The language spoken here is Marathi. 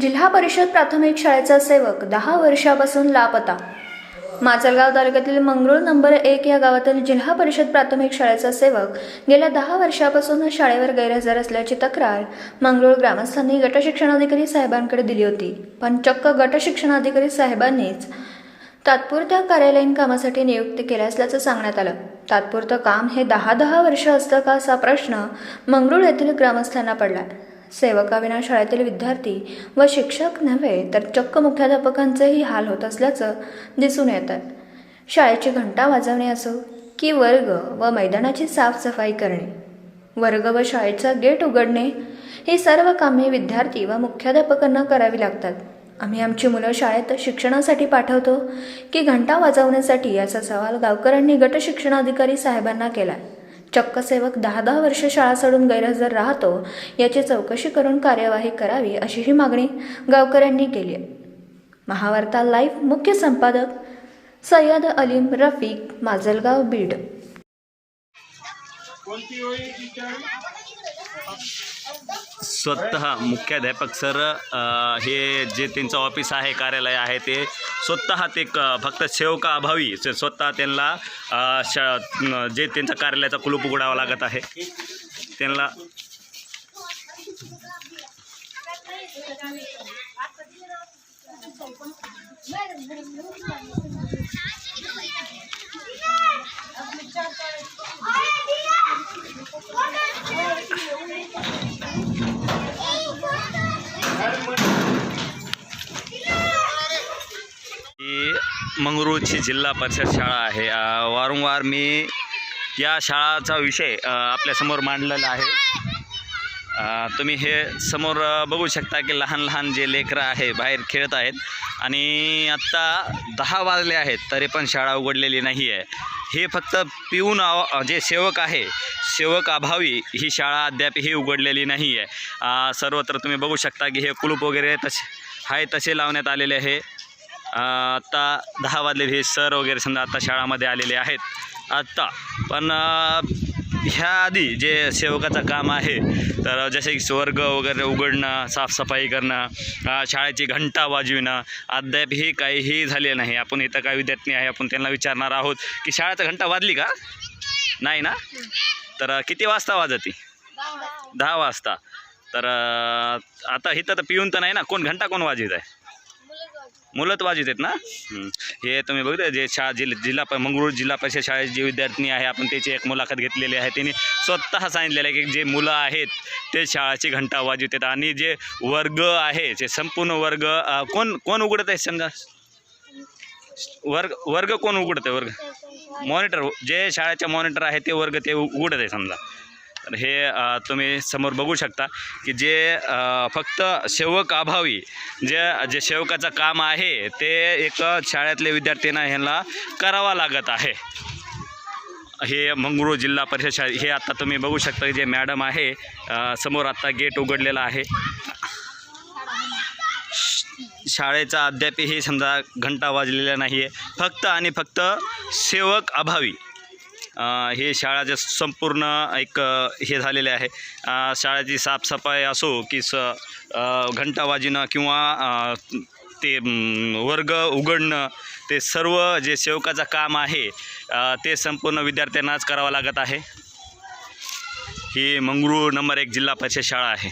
जिल्हा परिषद प्राथमिक शाळेचा सेवक दहा वर्षापासून लापता. माजलगाव तालुक्यातील मंगरुळ नंबर एक या गावातील जिल्हा परिषद प्राथमिक शाळेचा सेवक गेल्या दहा वर्षापासून शाळेवर गैरहजर असल्याची तक्रार मंगरुळ ग्रामस्थांनी गटशिक्षणाधिकारी साहेबांकडे दिली होती. पण चक्क गटशिक्षणाधिकारी साहेबांनीच तात्पुरत्या कार्यालयीन कामासाठी नियुक्ती केल्या असल्याचं सांगण्यात आलं. तात्पुरतं काम हे दहा दहा वर्ष असतं का असा प्रश्न मंगरुळ येथील ग्रामस्थांना पडला. सेवकाविना शाळेतील विद्यार्थी व शिक्षक नव्हे तर चक्क मुख्याध्यापकांचेही हाल होत असल्याचं दिसून येतात शाळेची घंटा वाजवणे असो की वर्ग व मैदानाची साफसफाई करणे वर्ग व शाळेचा गेट उघडणे ही सर्व कामे विद्यार्थी व मुख्याध्यापकांना करावी लागतात. आम्ही आमची मुलं शाळेत शिक्षणासाठी पाठवतो की घंटा वाजवण्यासाठी याचा सवाल गावकऱ्यांनी गट शिक्षणाधिकारी साहेबांना केला चक्क सेवक दहा दहा वर्ष शाळा सोडून गैरहजर राहतो याची चौकशी करून कार्यवाही करावी अशीही मागणी गावकऱ्यांनी केली आहे. महावार्ता लाईव्ह मुख्य संपादक सय्यद अलीम रफीक माजलगाव बीड. कोणती स्वतः मुख्याध्यापक सर हे जे त्यांचं ऑफिस आहे कार्यालय आहे ते स्वतः ते क फक्त सेवका अभावी स्वतः त्यांना श जे त्यांच्या कार्यालयाचा कुलूप उघडावा लागत आहे त्यांना मंगरूळची जिल्हा परिषद शाळा आहे. वारंवार मी या शाळाचा विषय आपल्यासमोर मांडलेला आहे. तुम्ही हे समोर बघू शकता की लहान लहान जे लेकरं आहे बाहेर खेळत आहेत. आणि आत्ता दहा वाजले आहेत तरी पण शाळा उघडलेली नाही आहे. हे फक्त पिऊन आव जे सेवक आहे सेवक अभावी ही शाळा अद्यापही उघडलेली नाही आहे. सर्वत्र तुम्ही बघू शकता की हे कुलूप वगैरे तसे आहे तसे लावण्यात आलेले आहे. आत्ता दहा वाजले हे सर वगैरे समजा आत्ता शाळामध्ये आलेले आहेत. आत्ता पण ह्या आधी जे सेवकाचं काम आहे तर जसे की स्वर्ग वगैरे उघडणं साफसफाई करणं शाळेची घंटा वाजविणं अद्यापही काहीही झाले नाही. आपण इथं काही विद्यार्थी आहे आपण त्यांना विचारणार आहोत की शाळेचा घंटा वाजली का? नाही ना? तर किती वाजता वाजती? दहा वाजता. तर आता इथं तर पिऊन तर नाही ना? कोण घंटा कोण वाजवित आहे? मुलत वाजवित आहेत ना? हे तुम्ही बघता जे शाळा जिल्हा जिल्हा प- मंगळूर जिल्हा परिषद शाळेत जे विद्यार्थी आहे आपण त्याची एक मुलाखत घेतलेली आहे. त्यांनी स्वतः सांगितलेलं आहे की जे मुलं आहेत ते शाळाची घंटा वाजवतात आणि जे वर्ग आहे जे संपूर्ण वर्ग कोण कोण उघडत आहे समजा? वर्ग वर्ग कोण उघडत आहे वर्ग? मॉनिटर जे शाळेचे मॉनिटर आहे ते वर्ग ते उ- उघडत आहे समजा. तर हे तुम्ही समोर बघू शकता की जे फक्त सेवक अभावी जे जे सेवकाचं काम आहे ते एक शाळेतले विद्यार्थ्यांना ह्यांना करावा लागत आहे. हे मंगळूर जिल्हा परिषद शाळे हे आता तुम्ही बघू शकता की जे मॅडम आहे समोर आत्ता गेट उघडलेला आहे. शाळेचा अद्यापही समजा घंटा वाजलेला नाही आहे फक्त आणि फक्त सेवक अभावी. हे शाळाचे संपूर्ण एक हे झालेले आहे. शाळेची साफसफाई असो की स घंटा वाजणं किंवा ते वर्ग उघडणं ते सर्व जे सेवकाचं काम आहे ते संपूर्ण विद्यार्थ्यांनाच करावं लागत आहे. ही मंगरूळ नंबर एक जिल्हा परिषद शाळा आहे.